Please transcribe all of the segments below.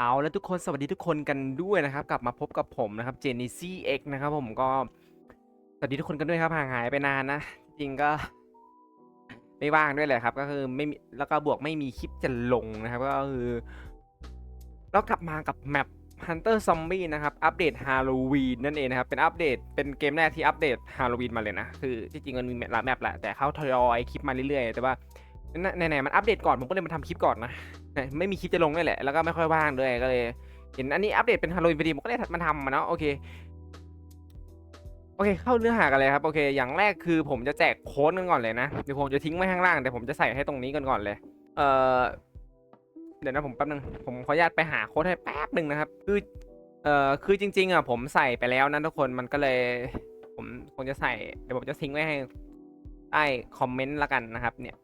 เอาแล้วทุกคนสวัสดีทุกคนกันด้วยนะครับ กลับมาพบกับผมนะครับเจนนี่ซีเอ็กนะครับผมก็สวัสดีทุกคนกันด้วยครับห่างหายไปนานนะ จริงก็ไม่ว่างด้วยแหละครับ ก็คือไม่มีแล้วก็บวกไม่มีคลิปจะลงนะครับ ก็คือเรากลับมากับแมป Hunter Zombie นะครับ อัปเดตฮาโลวีนนั่นเองนะครับ เป็นอัปเดตเป็นเกมแรกที่อัปเดตฮาโลวีนมาเลยนะ คือที่จริงมันมีหลายแมปแหละแต่เขาทยอยคลิปมาเรื่อยๆ แต่ว่าไหนๆมันอัปเดตก่อนผมก็เลยมาทำคลิปก่อนนะ ไม่มีคลิปจะลงด้วยแหละ แล้วก็ไม่ค่อยว่างด้วยก็เลย เห็นอันนี้อัปเดตเป็นฮาโลวีนพอดีผมก็เลยมาทำมาเนาะโอเคโอเคเข้าเนื้อหากันเลยครับโอเค อย่างแรกคือผมจะแจกโค้ดกันก่อนเลยนะเดี๋ยวผมจะทิ้งไว้ข้างล่างแต่ผมจะใส่ให้ตรงนี้กันก่อนเลย เอ่อเดี๋ยวนะผมแป๊บนึงผมขออนุญาตไปหาโค้ดให้แป๊บหนึ่งนะครับ คือเอ่อคือจริง ๆอะผมใส่ไปแล้วนะทุกคนมันก็เลย ผมคงจะใส่เดี๋ยวผมจะทิ้งไว้ให้ใต้คอมเมนต์ละกันนะครับ เนี่ย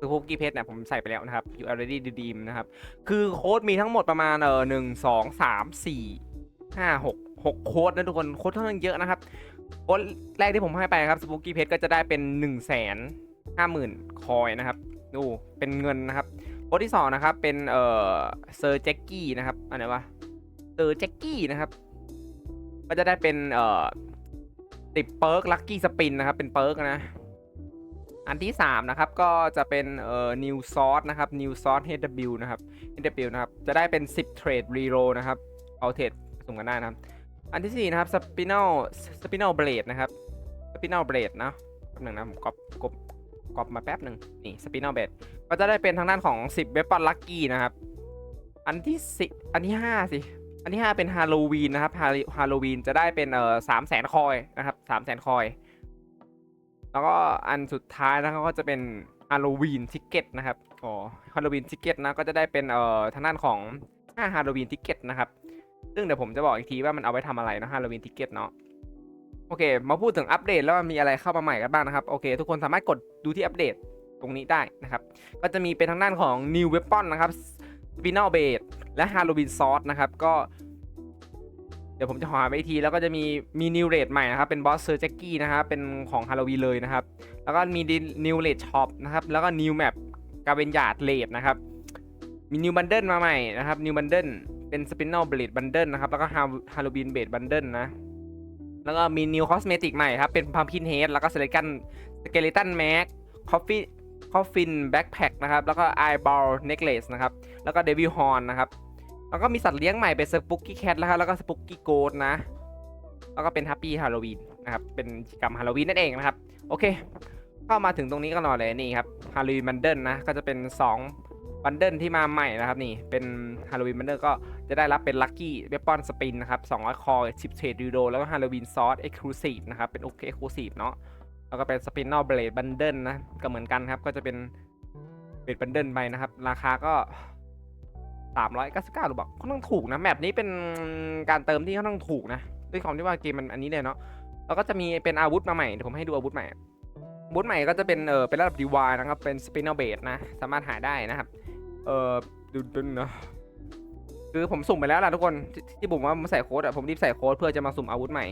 สกูกี้เพจเนี่ยผมใส่ไปแล้วนะครับ you already redeem นะครับ คือโค้ดมีทั้งหมดประมาณเออหนึ่งสองสามสี่ห้าหกหกโค้ดนะทุกคนโค้ดค่อนข้างเยอะนะครับโค้ดแรกที่ผมให้ไปครับสปูกี้เพจก็จะได้เป็น1นึ่งแสนห้าหมื่นคอยนะครับดูเป็นเงินนะครับโค้ดที่สองนะครับเป็นเออเซอร์แจ็กกี้นะครับอันไหนวะเซอร์แจ็กกี้นะครับ ก็จะได้เป็นเออติดเปิร์กลัคกี้สปินนะครับเป็นเปิร์กนะ อันที่ 3 นะครับ ก็จะเป็นเอ่อ new source นะครับ new source HW นะครับ HW นะครับ จะได้เป็น 10 trade reroll นะครับ เอาเทรดสุ่มกันได้นะครับ อันที่ 4 นะครับ spinal spinal blade นะครับ spinal blade เนะแป๊บหนึงนะผมก๊อปก๊อปก๊อปมาแป๊บหนึ่งนี่ spinal blade ก็จะได้เป็นทางด้านของ 10 weapon lucky นะครับ อันที่10อันที่ 5 สิ อันที่ 5 เป็นฮาโลวีนนะครับฮาโลวีนจะได้เป็นเอ่อสามแสนคอยนะครับสามแสนคอย แล้วก็อันสุดท้ายนะครับก็จะเป็นฮาโลวีนทิกเก็ตนะครับอ๋อฮาโลวีนทิกเก็ตนะก็จะได้เป็นเอ่อทางด้านของค่าฮาโลวีนทิกเก็ตนะครับซึ่งเดี๋ยวผมจะบอกอีกทีว่ามันเอาไว้ทำอะไรนะฮาโลวีนทิกเก็ตเนาะโอเค มาพูดถึงอัปเดตแล้วมันมีอะไรเข้ามาใหม่กันบ้างนะครับโอเคทุกคนสามารถกดดูที่อัปเดตตรงนี้ได้นะครับ ก็จะมีเป็นทางด้านของ New Weapon นะครับ Spinal Blade และ Halloween Sword นะครับ ก็ เดี๋ยวผมจะหาไปทีแล้วก็จะมีมีนิวเรดใหม่นะครับ เป็นบอสเซอร์แจ็กกี้นะครับเป็นของฮาโลวีเลยนะครับ แล้วก็มีนิวเรดช็อปนะครับ แล้วก็นิวแมปกาเวนยาดเลดนะครับ มีนิวบันเดิลมาใหม่นะครับนิวบันเดิลเป็นสปิน n น l เบลดบันเดิลนะครับ แล้วก็ฮาโลวีนเบดบันเดิลนะแล้วก็มีนิวคอสเมติกใหม่ครับ เป็นพัมพินเฮดแล้วก็สเลกันสเกเลตันแม็กคอฟฟี่คอฟฟินแบ็คแพคนะครับ แล้วก็ไอบอลเน c กเลสนะครับ แล้วก็เดวิลฮอร์นนะครับ แล้วก็มีสัตว์เลี้ยงใหม่เป็นสปุกกี้แคทแล้วครับแล้วก็สปุกกี้โกดนะ แล้วก็เป็นแฮปปี้ฮาโลวีนนะครับ เป็นกิจกรรมฮาโลวีนนั่นเองนะครับ โอเค เข้ามาถึงตรงนี้ก็นอนเลยนี่ครับฮาโลวีนบันเดิลนะ ก็จะเป็น 2 บันเดิลที่มาใหม่นะครับนี่ เป็นฮาโลวีนบันเดิลก็จะได้รับเป็นลัคกี้เวปอนสปินนะครับ200 คอ10เทรดยูโดแล้วก็ฮาโลวีนซอสเอ็กซ์คลูซีฟนะครับ เป็นโอเคเอ็กซ์คลูซีฟเนาะ แล้วก็เป็นสปินนอลเบลดบันเดิลนะ ก็เหมือนกันครับ ก็จะเป็นเบลดบันเดิลไปนะครับ ราคาก็ 399หรือเปล่าค่อนข้างถูกนะแมปนี้เป็นการเติมที่ค่อนข้างถูกนะด้วยความที่ว่าเกมมันอันนี้เลยเนาะแล้วก็จะมีเป็นอาวุธมาใหม่เดี๋ยวผมให้ดูอาวุธใหม่อาวุธใหม่ก็จะเป็นเออเป็นระดับดีวายนะครับเป็นสปินเนอร์เบดนะสามารถหาได้นะครับเออดูดูนะคือผมสุ่มไปแล้วล่ะทุกคนที่ที่ผมว่าผมใส่โค้ดอะผมรีบใส่โค้ดเพื่อจะมาสุ่มอาวุธใหม่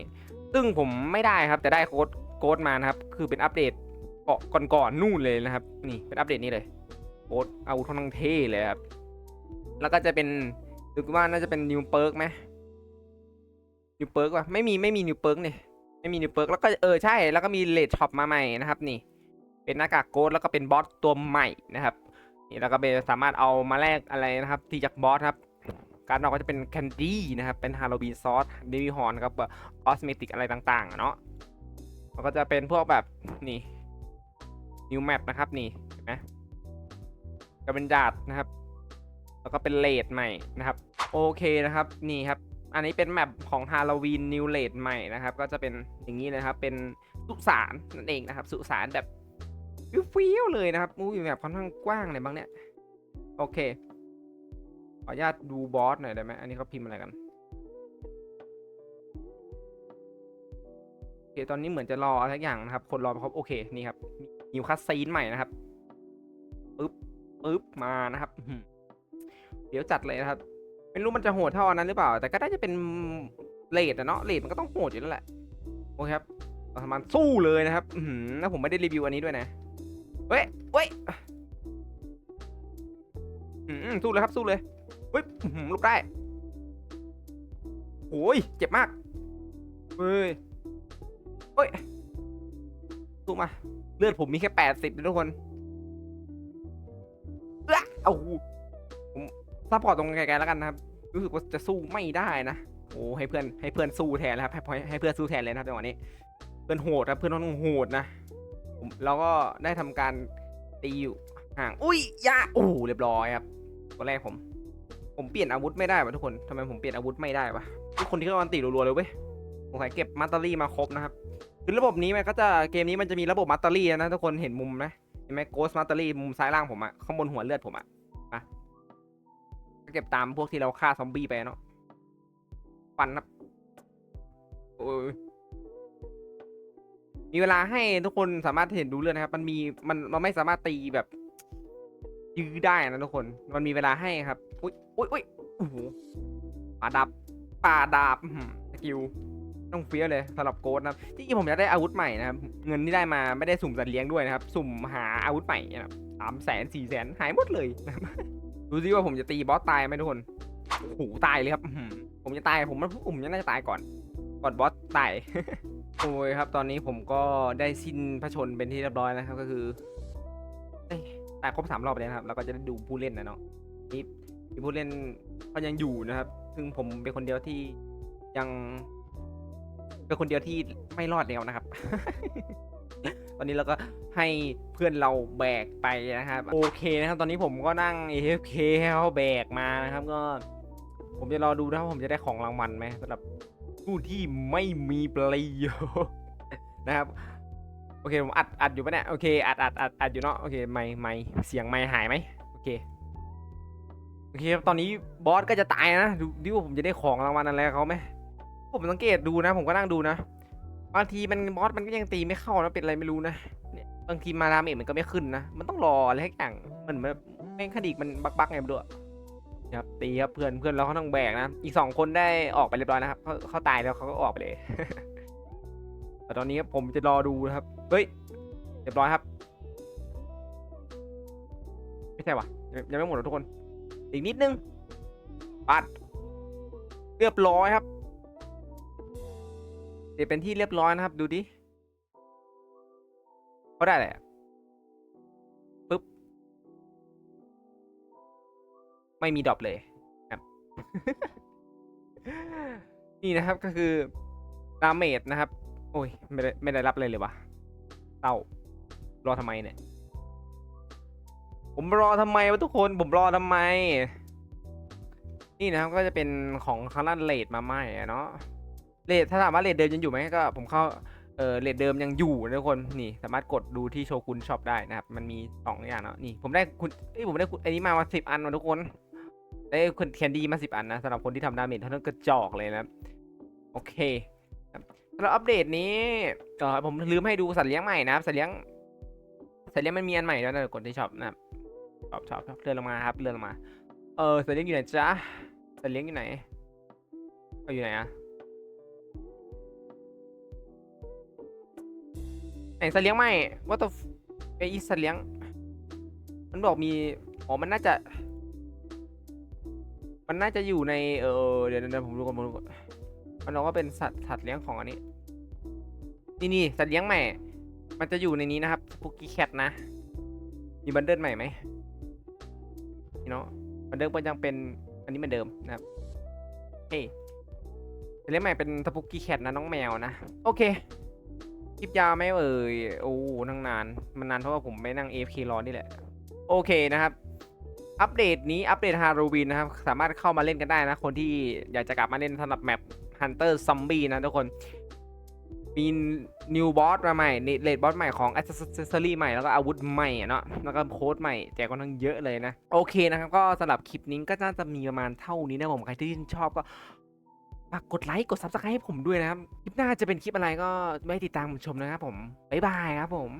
ซึ่งผมไม่ได้ครับแต่ได้โค้ดโค้ดมานะครับคือเป็นอัปเดตเกาะก่อนๆนู่นเลยนะครับ นี่เป็นอัปเดตนี้เลยโค้ดอาวุธค่อนข้างเท่เลยครับ แล้วก็จะเป็นดูว่าน่าจะเป็นนิวเปิร์กไหมนิวเปิร์กว่ะไม่มีไม่มีนิวเปิร์กเนี่ยไม่มีนิวเปิร์กแล้วก็เออใช่ แล้วก็มีเลดช็อปมาใหม่นะครับนี่ เป็นหน้ากากโกดแล้วก็เป็นบอสตัวใหม่นะครับนี่แล้วก็เป็นสามารถเอามาแลกอะไรนะครับ ที่จากบอสครับการออกก็จะเป็นแคนดี้นะครับ เป็นฮาโลวีนซอสเดวิฮอนครับคอสเมติกอะไรต่างๆเนาะแล้วก็จะเป็นพวกแบบนี่นิวแมปนะครับนี่เห็นไหมก็เป็นดาดนะครับ แล้วก็เป็นเลดใหม่นะครับ โอเคนะครับนี่ครับ อันนี้เป็นแมปของฮาโลวีนนิวเลดใหม่นะครับ ก็จะเป็นอย่างนี้เลยครับ เป็นสุสานนั่นเองนะครับ สุสานแบบฟิวๆเลยนะครับอู้ยแบบค่อนข้างกว้างเลยบ้างเนี่ย โอเค ขออนุญาตดูบอสหน่อยได้ไหมอันนี้เขาพิมพ์อะไรกันโอเคตอนนี้เหมือนจะรออะไรสักอย่างนะครับ คนรอครบโอเคนี่ครับนิวคัสซีนใหม่นะครับปึ๊บปึ๊บมานะครับ ดี๋ยวจัดเลยนะครับ ไม่รู้มันจะโหดเท่านั้นหรือเปล่า แต่ก็น่าจะเป็นเลดอะเนาะเลดมันก็ต้องโหดอยู่แล้วแหละโอเคครับเราทำมันสู้เลยนะครับอือหือแล้วผมไม่ได้รีวิวอันนี้ด้วยนะเว้ยเว้ยอืมสู้เลยครับสู้เลยเฮ้ยหือลุกได้โอ้ยเจ็บมากเฮ้ยเฮ้ยสู้มาเลือดผมมีแค่แปดสิบทุกคนเอ้าผม ซัพพอร์ตตรงไกลๆแล้วกันนะครับ รู้สึกว่าจะสู้ไม่ได้นะ โอ้ให้เพื่อนให้เพื่อนสู้แทนแล้วครับให้ให้เพื่อนสู้แทนเลยนะครับจังหวะนี้ เพื่อนโหดครับเพื่อนน้องโหดนะแล้วก็ได้ทำการตีอยู่ห่าง อุ้ยยาโอ้เรียบร้อยครับตัวแรกผม ผมเปลี่ยนอาวุธไม่ได้วะทุกคนทำไมผมเปลี่ยนอาวุธไม่ได้วะทุกคนที่เขาอันตีรัวๆเลยเว้ยผมขายเก็บมัตเตอรี่มาครบนะครับคือระบบนี้มันก็จะเกมนี้มันจะมีระบบมัตเตอรี่นะทุกคนเห็นมุมไหมเห็นไหมโกสมัตเตอรี่มุมซ้ายล่างผมอะข้างบนหัวเลือดผมอะ เก็บตามพวกที่เราฆ่าซอมบี้ไปเนาะฟันครับโอ้ยมีเวลาให้ทุกคนสามารถเห็นดูเรื่องนะครับ มันมีมันเราไม่สามารถตีแบบยื้อได้นะทุกคน มันมีเวลาให้ครับอุ้ยอุ้ยอุ้ยโอ้โหป่าดับป่าดาบสกิลต้องเฟี้ยวเลยสำหรับโกดนะครับจริงๆผมอยากได้อาวุธใหม่นะครับ เงินที่ได้มาไม่ได้สุ่มสัตว์เลี้ยงด้วยนะครับ สุ่มหาอาวุธใหม่นะครับสามแสนสี่แสนหายหมดเลยนะครับ ดูซิว่าผมจะตีบอสตายไหมทุกคนโอ้โหตายเลยครับผมจะตายผมว่าผมจะน่าจะตายก่อนก่อนบอสตายโอ้ยครับ ตอนนี้ผมก็ได้สิ้นพระชนม์เป็นที่เรียบร้อยนะครับ ก็คือตายครบสามรอบเลยนะครับแล้วก็จะได้ดูผู้เล่นนะเนาะนี่มีผู้เล่นก็ยังอยู่นะครับ ซึ่งผมเป็นคนเดียวที่ยังเป็นคนเดียวที่ไม่รอดแล้วนะครับ ตอนนี้เราก็ ให้เพื่อนเราแบกไปนะครับ โอเคนะครับ ตอนนี้ผมก็นั่ง AFK ให้เขาแบกมานะครับ ก็ ผมจะรอดูนะครับผมจะได้ของรางวัลไหมสำหรับผู้ที่ไม่มีประโยชน์นะครับโอเคผมอัดอัดอยู่ปะเนี่ยโอเคอัดอัดอัดอัดอยู่เนาะโอเคไม่ไม่เสียงไม่หายไหมโอเคโอเคครับตอนนี้บอสก็จะตายนะดูดิว่าผมจะได้ของรางวัลอะไรเขาไหมผมสังเกตดูนะ ผมก็นั่งดูนะบางทีมันบอสมันก็ยังตีไม่เข้านะเป็นอะไรไม่รู้นะ บางทีมาดาเมจมันก็ไม่ขึ้นนะ มันต้องรออะไรสักอย่างมันเหมือนแม่งคดีมันบักๆไงไม่รู้อะครับตีครับเพื่อนเพื่อนเราเขาต้องแบกนะ อีกสองคนได้ออกไปเรียบร้อยนะครับเขาเขาตายแล้วเขาก็ออกไปเลย แต่ตอนนี้ผมจะรอดูนะครับ เฮ้ย เรียบร้อยครับ ไม่ใช่วะยังยังไม่หมดหรอกทุกคน อีกนิดนึงปัด เรียบร้อยครับเดี๋ยวเป็นที่เรียบร้อยนะครับ ดูดิ เขาได้แหละไรปึ๊บ ไม่มีดรอปเลยครับ นี่นะครับก็คือดาเมจนะครับ โอ้ย ไม่ได้ไม่ได้รับเลยเลยวะเต้ารอทำไมเนี่ย ผมรอทำไมวะทุกคน ผมรอทำไม นี่นะครับก็จะเป็นของคาร์ลเลดมาใหม่เนาะเลดถ้าถามว่าเลดเดิมยังอยู่ไหมก็ ผมเข้า เออเลดเดิมยังอยู่นะทุกคนนี่สามารถกดดูที่โชกุนช็อปได้นะครับ มันมีสองอย่างเนาะนี่ผมได้คุณเอ้ยผมได้คุณอันนี้มามาสิบอันมาทุกคนได้คุณแคนดี้มาสิบอันนะสำหรับคนที่ทำดาเมจเท่านั้นกระจอกเลยนะโอเคสำหรับอัปเดตนี้เออผมลืมให้ดูสัตว์เลี้ยงใหม่นะครับสัตว์เลี้ยงสัตว์เลี้ยงมันมีอันใหม่แล้วนะกดที่ช็อปนะครับช็อปช็อปช็อปเลื่อนลงมาครับเลื่อนลงมาเออสัตว์เลี้ยงอยู่ไหนจ๊ะสัตว์เลี้ยงอยู่ไหนเอาอยู่ไหนอะ ไหนสัตว์เลี้ยงใหม่ว่าตัวไอ้สัตว์เลี้ยง มันบอกมีอ๋อมันน่าจะ มันน่าจะอยู่ในเออเดี๋ยวเดี๋ยวผมดูก่อนผมดูก่อนมันบอกว่าเป็นสัตว์สัตว์เลี้ยงของอันนี้ นี่นี่สัตว์เลี้ยงใหม่ มันจะอยู่ในนี้นะครับปุกกี้แคทนะ มีบันเดิลใหม่ไหมนี่เนาะบันเดิลก็ยังเป็นอันนี้เหมือนเดิมนะครับเฮ้ยสัตว์เลี้ยงใหม่เป็นทปุกกี้แคทนะน้องแมวนะ โอเค คลิปยาวไหมเอ่ยโอ้นั่งนานมันนานเพราะว่าผมไปนั่ง AFK รอนี่แหละ โอเคนะครับ อัปเดตนี้อัปเดตฮาโลวีนนะครับ สามารถเข้ามาเล่นกันได้นะ คนที่อยากจะกลับมาเล่นสำหรับแมป Hunter Zombie นะทุกคนมีนิวบอสมาใหม่เลดบอสใหม่ของอ c เซสซอรี่ใหม่แล้วก็อาวุธใหม่เนาะแล้วก็โค้ดใหม่แจกค่อนข้างเยอะเลยนะ โอเคนะครับ ก็สำหรับคลิปนี้ก็น่าจะมีประมาณเท่านี้นะผม ใครที่ชอบก็ากกดไลค์กดซับสไครต์ให้ผมด้วยนะครับ คลิปหน้าจะเป็นคลิปอะไรก็ไว้ติดตามผมชมนะครับผม บ๊ายบายครับผม